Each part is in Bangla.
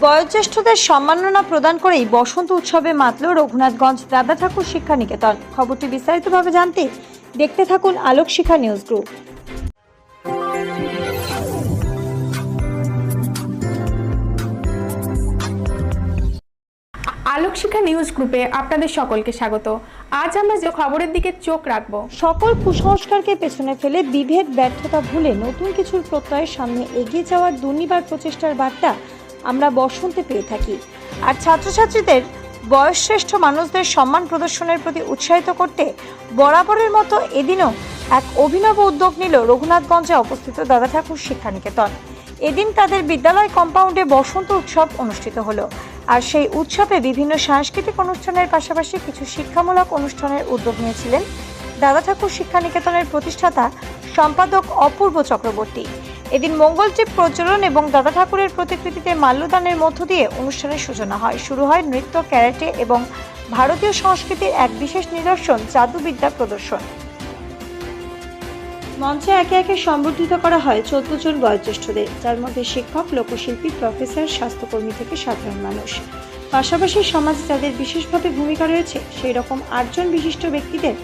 বয়োজ্যেষ্ঠদের সম্মাননা প্রদান করেই বসন্ত উৎসবে মাতল রঘুনাথগঞ্জ দাদা ঠাকুর শিক্ষা নিকেতন খবরটি বিস্তারিতভাবে জানতে দেখতে থাকুন Alok Shikha news group. Alokshikha news গ্রুপে আপনাদের সকলকে স্বাগত। আজ আমরা যে খবরের দিকে চোখ রাখব। সকল কুসংস্কারকে পেছনে ফেলে বিভেদ ব্যর্থতা ভুলে নতুন কিছুর প্রত্যয়ের সামনে এগিয়ে যাওয়ার দুর্নিবার প্রচেষ্টার বার্তা আমরা বসন্তে পেয়ে থাকি। আর ছাত্রছাত্রীদের বয়সশ্রেষ্ঠ মানুষদের সম্মান প্রদর্শনের প্রতি উৎসাহিত করতে বরাবরের মতো এদিনও এক অভিনব উদ্যোগ নিল রঘুনাথগঞ্জে অবস্থিত দাদা ঠাকুর শিক্ষানিকেতন। এদিন তাদের বিদ্যালয় কম্পাউন্ডে বসন্ত উৎসব অনুষ্ঠিত হলো। আর সেই উৎসবে বিভিন্ন সাংস্কৃতিক অনুষ্ঠানের পাশাপাশি কিছু শিক্ষামূলক অনুষ্ঠানের উদ্যোগ নিয়েছিলেন দাদা ঠাকুর শিক্ষানিকেতনের প্রতিষ্ঠাতা সম্পাদক অপূর্ব চক্রবর্তী। এদিন মঙ্গল মঙ্গলদ্বীপ প্রচলন এবং দাদা ঠাকুরের প্রতিকৃতিতে মাল্যদানের মধ্য দিয়ে অনুষ্ঠানের সূচনা হয়। শুরু হয় নৃত্য, ক্যারাটে এবং ভারতীয় সংস্কৃতির এক বিশেষ নিদর্শন, জাদুবিদ্যা প্রদর্শন। মঞ্চে একে একে সম্বর্ধিত করা হয় চোদ্দ জন বয়োজ্যেষ্ঠদের। যার মধ্যে শিক্ষক, লোকশিল্পী, প্রফেসর, স্বাস্থ্যকর্মী থেকে সাধারণ মানুষ। পাশাপাশি সমাজে যাদের বিশেষভাবে ভূমিকা রয়েছে সেই রকম আটজন বিশিষ্ট ব্যক্তিদের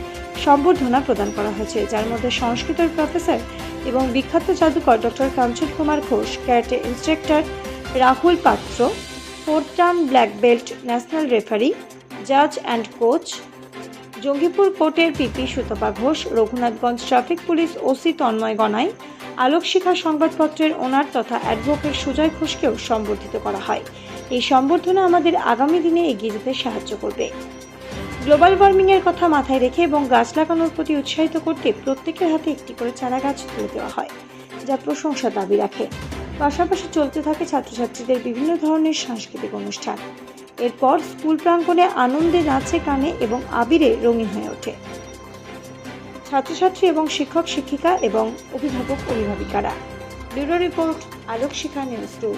সম্বর্ধনা প্রদান করা হয়েছে, যার মধ্যে সংস্কৃতের প্রফেসর এবং বিখ্যাত জাদুকর doctor Kanchan Kumar Ghosh, karate instructor Rahul Patra, fourth term black belt national referee, জাজ অ্যান্ড কোচ, জঙ্গিপুর কোর্টের PP Sutapa Ghosh, Raghunathganj traffic police OC Tanmoy Gonai Alokshikha সংবাদপত্রের ওনার তথা অ্যাডভোকেট সুজয় ঘোষকেও সম্বর্ধিত করা হয়। এই সম্বর্ধনা আমাদের আগামী দিনে এগিয়ে যেতে সাহায্য করবে। গ্লোবাল ওয়ার্মিংয়ের কথা মাথায় রেখে এবং গাছ লাগানোর প্রতি উৎসাহিত করতে প্রত্যেকের হাতে একটি করে চারা গাছ তুলে দেওয়া হয়, যা প্রশংসা দাবি রাখে। পাশাপাশি চলতে থাকে ছাত্রছাত্রীদের বিভিন্ন ধরনের সাংস্কৃতিক অনুষ্ঠান। এরপর স্কুল প্রাঙ্গণে আনন্দে নাচে কানে এবং আবিরে রঙিন হয়ে ওঠে। ছাত্রছাত্রী এবং শিক্ষক, শিক্ষিকা এবং অভিভাবক, অভিভাবিকারা। Bureau report, Alok Shikha, news two.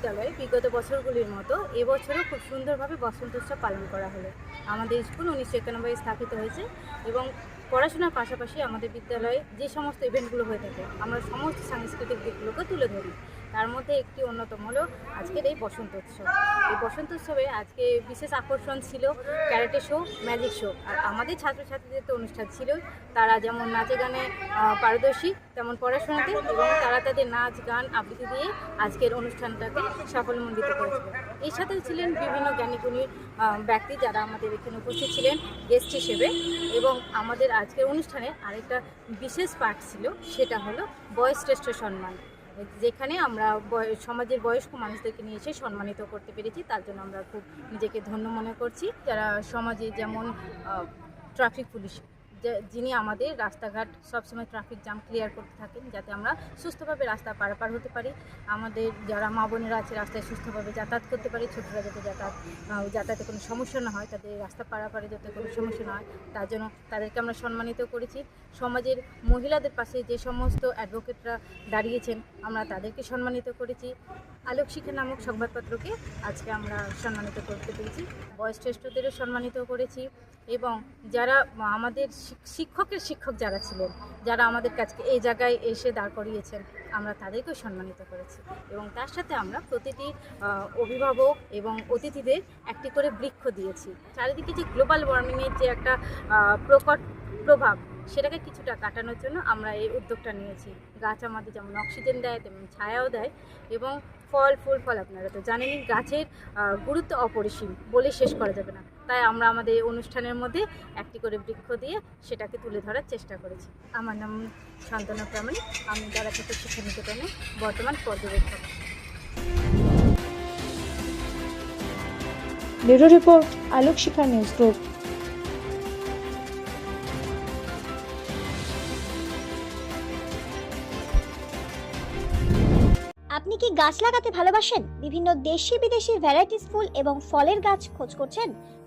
আজকে আমাদের বিদ্যালয়ে বিগত বছরগুলির মতো এবছরও খুব সুন্দরভাবে বসন্ত উৎসব পালন করা হলো। আমাদের স্কুল উনিশশো একানব্বই স্থাপিত হয়েছে এবং পড়াশোনার পাশাপাশি আমাদের বিদ্যালয়ে যে সমস্ত ইভেন্টগুলো হয়ে থাকে, আমরা সমস্ত সাংস্কৃতিক দিকগুলোকে তুলে ধরি। তার মধ্যে একটি অন্যতম হলো আজকের এই বসন্ত উৎসব। এই বসন্ত উৎসবে আজকে বিশেষ আকর্ষণ ছিল ক্যারেটে শো, ম্যাজিক শো। আর আমাদের ছাত্রছাত্রীদের তো অনুষ্ঠান ছিল। তারা যেমন নাচে গানে পারদর্শী, তেমন পড়াশোনাতে এবং তারা তাদের নাচ, গান আবৃত্তি দিয়ে আজকের অনুষ্ঠানটাকে সাফল্যমণ্ডিত করেছিল। এই সাথে ছিলেন বিভিন্ন জ্ঞানীগুণীর ব্যক্তি যারা আমাদের এখানে উপস্থিত ছিলেন গেস্ট হিসেবে। এবং আমাদের আজকের অনুষ্ঠানে আরেকটা বিশেষ পাঠ ছিল, সেটা হলো বয়শ্রেষ্ঠ সম্মান। যেখানে আমরা সমাজের বয়স্ক মানুষদেরকে নিয়ে এসে সম্মানিত করতে পেরেছি, তার জন্য আমরা খুব নিজেকে ধন্য মনে করছি। যারা সমাজে যেমন ট্রাফিক পুলিশ যিনি আমাদের রাস্তাঘাট সবসময় ট্রাফিক জ্যাম ক্লিয়ার করতে থাকেন, যাতে আমরা সুস্থভাবে রাস্তা পারাপার হতে পারি। আমাদের যারা মা বোনেরা আছে, রাস্তায় সুস্থভাবে যাতায়াত করতে পারি, ছোটরা যাতে যাতায়াত যাতায়াতে কোনো সমস্যা না হয়, তাদের রাস্তা পারাপারে যাতে কোনো সমস্যা না হয়, তার জন্য তাদেরকে আমরা সম্মানিত করেছি। সমাজের মহিলাদের পাশে যে সমস্ত অ্যাডভোকেটরা দাঁড়িয়েছেন, আমরা তাদেরকে সম্মানিত করেছি। আলোক শিক্ষা নামক সংবাদপত্রকে আজকে আমরা সম্মানিত করতে পেরেছি। বয়োজ্যেষ্ঠদেরও সম্মানিত করেছি। এবং যারা আমাদের শিক- শিক্ষকের শিক্ষক যারা ছিলেন, যারা আমাদের কাছকে এই জায়গায় এসে দাঁড় করিয়েছেন, আমরা তাদেরকেও সম্মানিত করেছি। এবং তার সাথে আমরা প্রতিটি অভিভাবক এবং অতিথিদের একটি করে বৃক্ষ দিয়েছি। চারিদিকে যে গ্লোবাল ওয়ার্মিংয়ের যে একটা প্রকট প্রভাব, সেটাকে কিছুটা কাটানোর জন্য আমরা এই উদ্যোগটা নিয়েছি। গাছ আমাদের যেমন অক্সিজেন দেয়, তেমন ছায়াও দেয় এবং ফল, ফুল, ফল আপনারা তো জানেনই, গাছের গুরুত্ব অপরিসীম, বলে শেষ করা যাবে না। তাই আমরা আমাদের এই অনুষ্ঠানের মধ্যে একটি করে বৃক্ষ দিয়ে সেটাকে তুলে ধরার চেষ্টা করেছি। আমার নাম শান্তনা প্রামাণিক। আমি যারা থেকে শিক্ষা নিকেতনে বর্তমান পর্যবেক্ষক। Bureau report Alok Shikha news group. আপনি কি গাছ লাগাতে ভালোবাসেন? বিভিন্ন দেশি বিদেশি ভ্যারাইটিস ফুল এবং ফলের গাছ খোঁজ করছেন?